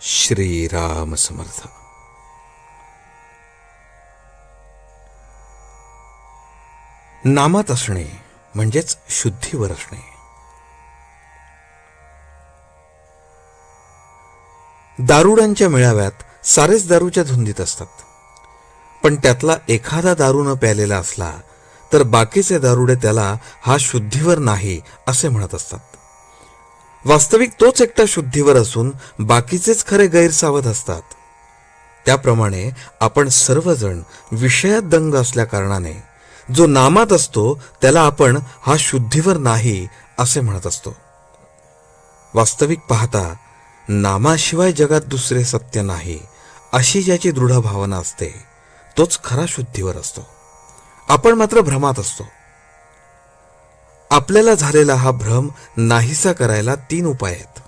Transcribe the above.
श्रीराम समर्थ. नामात असणे म्हणजेच शुद्धीवर असणे. दारुडांच्या मेळाव्यात सारेच दारूच्या धुंदीत असतात. पण त्यातला एखादा दारू न प्यालेला असला तर बाकीचे दारुडे त्याला हा शुद्धीवर नाही असे म्हणत असतात. वास्तविक तोच एकटा शुद्धीवर असून बाकीचेच खरे गैरसावध असतात. त्याप्रमाणे आपण सर्वजण विषयात दंग असल्या कारणाने जो नामात असतो त्याला आपण हा शुद्धीवर नाही असे म्हणत असतो. वास्तविक पाहता नामाशिवाय जगात दुसरे सत्य नाही अशी ज्याची दृढ भावना असते तोच खरा शुद्धीवर असतो. आपण मात्र भ्रमात असतो. आपल्याला झालेला हा भ्रम नाहीसा करायला तीन उपाय आहेत.